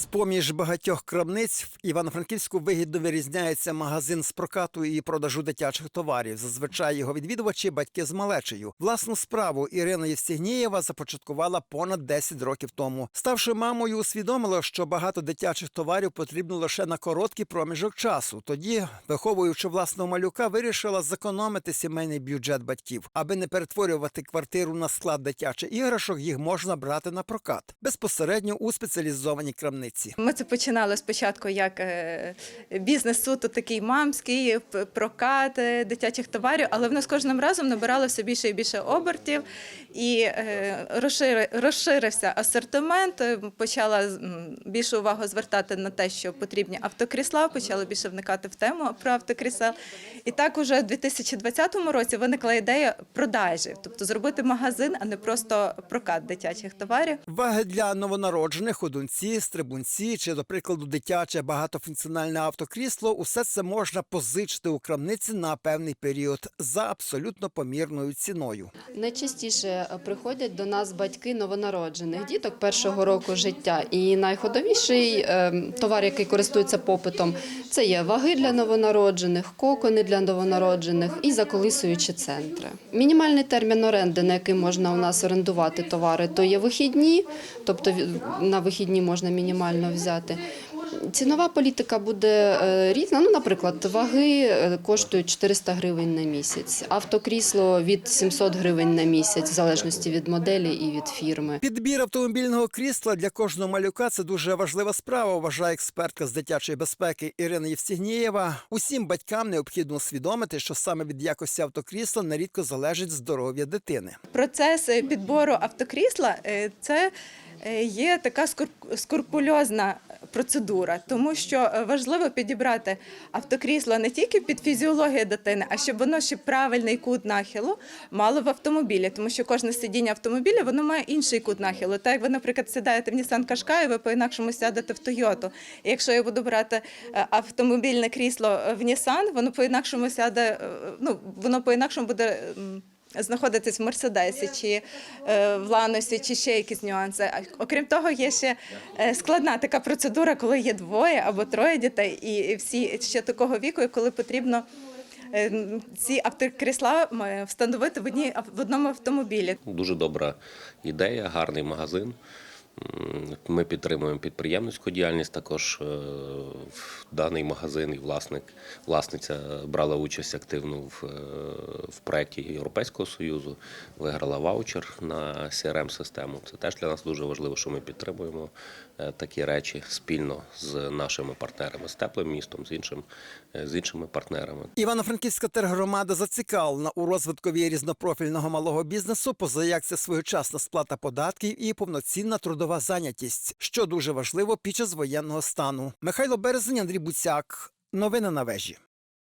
З-поміж багатьох крамниць в Івано-Франківську вигідно вирізняється магазин з прокату і продажу дитячих товарів. Зазвичай його відвідувачі батьки з малечею. Власну справу Ірина Євстігнієва започаткувала понад 10 років тому. Ставши мамою, усвідомила, що багато дитячих товарів потрібно лише на короткий проміжок часу. Тоді, виховуючи власного малюка, вирішила зекономити сімейний бюджет батьків, аби не перетворювати квартиру на склад дитячих іграшок. Їх можна брати на прокат безпосередньо у спеціалізованій крамниці. Ми це починали спочатку як е, бізнес суто такий мамський, прокат е, дитячих товарів, але в нас кожним разом набирало все більше і більше обертів, і е, розширився асортимент. Почала м, більше увагу звертати на те, що потрібні автокрісла, почала більше вникати в тему про автокрісел. І так уже в 2020 році виникла ідея продажі, тобто зробити магазин, а не просто прокат дитячих товарів. Ваги для новонароджених, ходунці, стрибунці чи, до прикладу, дитяче багатофункціональне автокрісло усе це можна позичити у крамниці на певний період за абсолютно помірною ціною. Найчастіше е, приходять до нас батьки новонароджених діток першого року життя. І найходовіший е, товар, який користується попитом, це є ваги для новонароджених, кокони для новонароджених і заколисуючі центри. Мінімальний термін оренди, на який можна у нас орендувати товари, то є вихідні, тобто на вихідні можна мінімально взяти. Цінова політика буде е, різна. Ну, наприклад, ваги е, коштують 400 гривень на місяць, автокрісло від 700 гривень на місяць, в залежності від моделі і від фірми. Підбір автомобільного крісла для кожного малюка це дуже важлива справа, вважає експертка з дитячої безпеки Ірина Євстігнієва. Усім батькам необхідно усвідомити, що саме від якості автокрісла нерідко залежить здоров'я дитини. Процес е, підбору автокрісла це є така скур- скрупульозна процедура, тому що е, важливо підібрати автокрісло не тільки під фізіологію дитини, а щоб воно ще правильний кут нахилу мало в автомобілі, тому що кожне сидіння автомобіля воно має інший кут нахилу. Так як ви, наприклад, сідаєте в Nissan Qashqai, ви по-інакшому сядете в Toyota. І якщо я буду брати е, автомобільне крісло в Nissan, воно по-інакшому сяде, е, ну воно по-інакшому буде. Знаходитись в Мерседесі чи е, в Ланосі, чи ще якісь нюанси. Окрім того, є ще е, складна така процедура, коли є двоє або троє дітей, і всі ще такого віку, коли потрібно. е, Ці автокрісла встановити в одній в одному автомобілі. Дуже добра ідея, гарний магазин. Ми підтримуємо підприємницьку діяльність. Також е, в даний магазин і власник, власниця брала участь активно в, е, в проєкті Європейського Союзу, виграла ваучер на crm систему Це теж для нас дуже важливо, що ми підтримуємо е, такі речі спільно з нашими партнерами, з теплим містом, з іншим, з іншими партнерами. Івано-Франківська тергромада зацікавлена у розвиткові різнопрофільного малого бізнесу, поза як це своєчасна сплата податків і повноцінна трудова зайнятість, що дуже важливо під час воєнного стану. Михайло Березень, Андрій Буцяк. Новини на вежі.